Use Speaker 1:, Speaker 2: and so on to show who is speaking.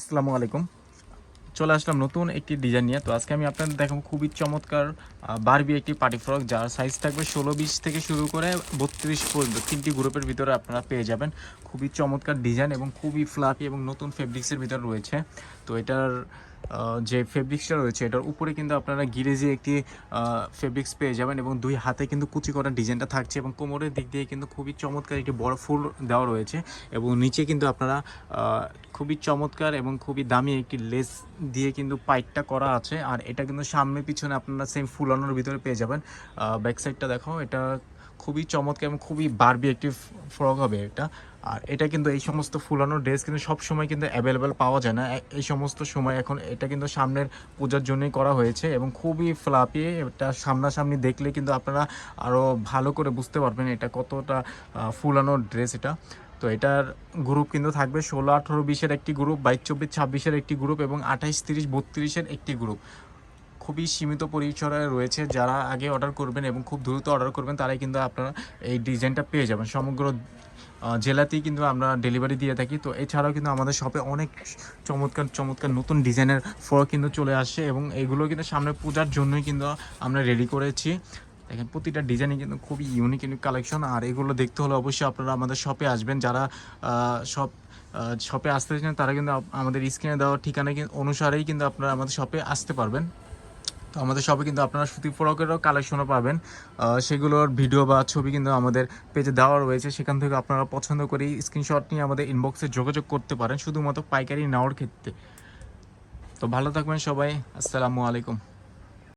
Speaker 1: আসসালামু আলাইকুম। চলে আসলাম নতুন একটি ডিজাইন নিয়ে। তো আজকে আমি আপনাদের দেখাবো খুবই চমৎকার বারবি একটি পার্টি ফ্রক যার সাইজ থাকবে ষোলো বিশ থেকে শুরু করে বত্রিশ পর্যন্ত। তিনটি গ্রুপের ভিতরে আপনারা পেয়ে যাবেন। খুবই চমৎকার ডিজাইন এবং খুবই ফ্লাফি এবং নতুন ফেব্রিক্সের ভিতরে রয়েছে। তো এটার যে ফেব্রিক্সটা রয়েছে, এটার উপরে কিন্তু আপনারা গিরেজে একটি ফেব্রিক্স পেয়ে যাবেন এবং দুই হাতে কিন্তু কুচি করা ডিজাইনটা থাকছে এবং কোমরের দিক দিয়ে কিন্তু খুবই চমৎকার একটি বড় ফুল দেওয়া রয়েছে এবং নিচে কিন্তু আপনারা খুবই চমৎকার এবং খুবই দামি একটি লেস দিয়ে কিন্তু পাইটটা করা আছে। আর এটা কিন্তু সামনে পিছনে আপনারা সেম ফুলানোর ভিতরে পেয়ে যাবেন। ব্যাক সাইডটা দেখো, এটা খুবই চমৎকার এবং খুবই বারবি একটি ফ্রক হবে এটা। আর এটা কিন্তু এই সমস্ত ফুলানোর ড্রেস কিন্তু সব সময় কিন্তু অ্যাভেলেবেল পাওয়া যায় না। এই সমস্ত সময় এখন এটা কিন্তু সামনের পূজার জন্যই করা হয়েছে এবং খুবই ফ্লাপি এটা সামনাসামনি দেখলে কিন্তু আপনারা আরও ভালো করে বুঝতে পারবেন এটা কতটা ফুলানো ড্রেস এটা। তো এটার গ্রুপ কিন্তু থাকবে ষোলো আঠেরো বিশের একটি গ্রুপ বাইশ, চব্বিশ, ছাব্বিশের একটি গ্রুপ এবং আঠাইশ, তিরিশ, বত্রিশের একটি গ্রুপ খুবই সীমিত পরিসরে রয়েছে, যারা আগে অর্ডার করবেন এবং খুব দ্রুত অর্ডার করবেন, তারাই কিন্তু আপনারা এই ডিজাইনটা পেয়ে যাবেন। সমগ্র জেলাতেই কিন্তু আমরা ডেলিভারি দিয়ে থাকি। তো এছাড়াও কিন্তু আমাদের শপে অনেক চমৎকার চমৎকার নতুন ডিজাইনের ফ্রক কিন্তু চলে আসছে এবং এগুলো কিন্তু সামনে পূজার জন্যই কিন্তু আমরা রেডি করেছি। দেখেন, প্রতিটা ডিজাইনই কিন্তু খুবই ইউনিক ইউনিক কালেকশন আর এগুলো দেখতে হলে অবশ্যই আপনারা আমাদের শপে আসবেন। যারা সব শপে আসতে চান তারা কিন্তু আমাদের স্ক্রিনে দেওয়া ঠিকানা অনুসারেই কিন্তু আপনারা আমাদের শপে আসতে পারবেন। তো আমাদের সবাই কিন্তু আপনারা সুতি ফ্রকেরও কালেকশনও পাবেন। সেগুলোর ভিডিও বা ছবি কিন্তু আমাদের পেজে দেওয়া রয়েছে। সেখান থেকে আপনারা পছন্দ করে স্ক্রিনশট নিয়ে আমাদের ইনবক্সে যোগাযোগ করতে পারেন, শুধুমাত্র পাইকারি নেওয়ার ক্ষেত্রে। তো ভালো থাকবেন সবাই। আসসালামু আলাইকুম।